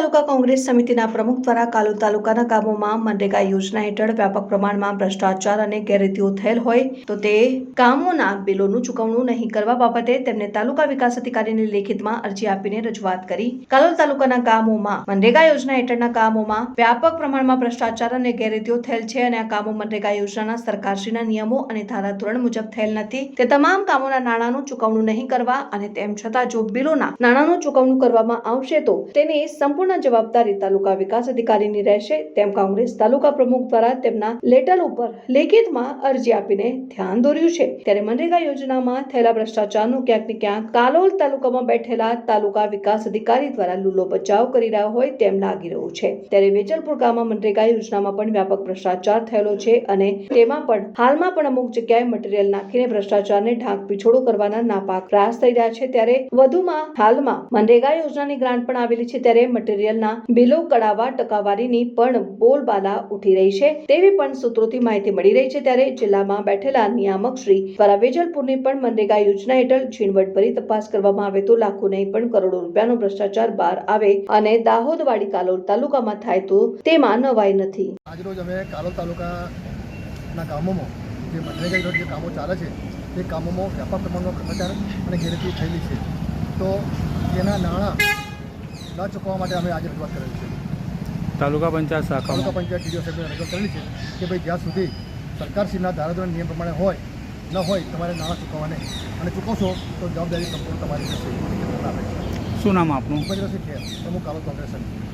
તાલુકા કોંગ્રેસ સમિતિના પ્રમુખ દ્વારા કાલોલ તાલુકાના કામોમાં મનરેગા યોજના હેઠળ વ્યાપક પ્રમાણમાં ભ્રષ્ટાચાર અને ગેરરીતિઓ થયેલ હોય તો તે કામોના બિલોનું ચૂકવણું નહીં કરવા બાબતે તેમને તાલુકા વિકાસ અધિકારીને લેખિતમાં અરજી આપીને રજૂઆત કરી. કાલોલ તાલુકાના ગામોમાં મનરેગા યોજના હેઠળના કામોમાં વ્યાપક પ્રમાણમાં ભ્રષ્ટાચાર અને ગેરરીતિઓ થયેલ છે અને આ કામો મનરેગા યોજનાના સરકારશ્રીના નિયમો અને ધારાધોરણ મુજબ થયેલ નથી. તે તમામ કામોના નાણાંનું ચૂકવણું નહીં કરવા અને તેમ છતાં જો બિલોના નાણાંનું ચૂકવણું કરવામાં આવશે તો તેને સંપૂર્ણ જવાબદારી તાલુકા વિકાસ અધિકારીની રહેશે. તેમ કોંગ્રેસ તાલુકા પ્રમુખ દ્વારા તેમના લેટર ઉપર લેખિતમાં અરજી આપીને ધ્યાન દોર્યું છે. ત્યારે મનરેગા યોજનામાં થયેલા ભ્રષ્ટાચારનું ક્યાંક ને ક્યાંક કાલોલ તાલુકામાં બેઠેલા તાલુકા વિકાસ અધિકારી દ્વારા લૂલો બચાવ કરી રહ્યા હોય તેમ લાગી રહ્યું છે. ત્યારે વેજલપુર ગામમાં મનરેગા યોજનામાં પણ વ્યાપક ભ્રષ્ટાચાર થયેલો છે અને તેમાં પણ હાલમાં પણ અમુક જગ્યાએ મટીરીયલ નાખીને ભ્રષ્ટાચારને ઢાંક પીછોડો કરવાના નાપાક પ્રયાસ થઈ રહ્યા છે. ત્યારે વધુમાં હાલમાં મનરેગા યોજનાની ગ્રાન્ટ પણ આવેલી છે. ત્યારે મટીરીયલના બિલો કડાવા, ટકાવારીની પણ બોલબાલા ઉઠી રહી છે. તેવી પણ સૂત્રોથી માહિતી મળી રહી છે ત્યારે જિલ્લામાં બેઠેલા નિયામક શ્રી વેજલપુરની પણ મનરેગા યોજના હેઠળ ઝીણવટભરી તપાસ કરવામાં આવે તો લાખો નહીં પણ કરોડો રૂપિયાનો ભ્રષ્ટાચાર બહાર આવે અને દાહોદવાડી કાલોલ તાલુકામાં થાય તો તેમાં નવાઈ નથી. આજરોજ અમે કાલોલ તાલુકાના કામોમાં જે મનરેગા જે કામો ચાલે છે, તે કામોમાં વ્યાપક પ્રમાણમાં ભ્રષ્ટાચાર અને ગેરરીતિ થયેલી છે. તો તેના નાણાં ન ચૂકવવા માટે અમે આજે રજૂઆત કરેલી છે. તાલુકા પંચાયત તાલુકા પંચાયત ટીડીઓ સાહેબને રજૂઆત કરેલી છે કે ભાઈ જ્યાં સુધી સરકારશ્રીના ધારાધોરણ નિયમ પ્રમાણે હોય ન હોય તમારે નાણાં ચૂકવવા નહીં અને ચૂકવશો તો જવાબદારી સંપૂર્ણ તમારી રહેશે શું નામ આપનું? ઉપજરસિંહ ખેર પ્રમુખ કાલો કોંગ્રેસ સમિતિ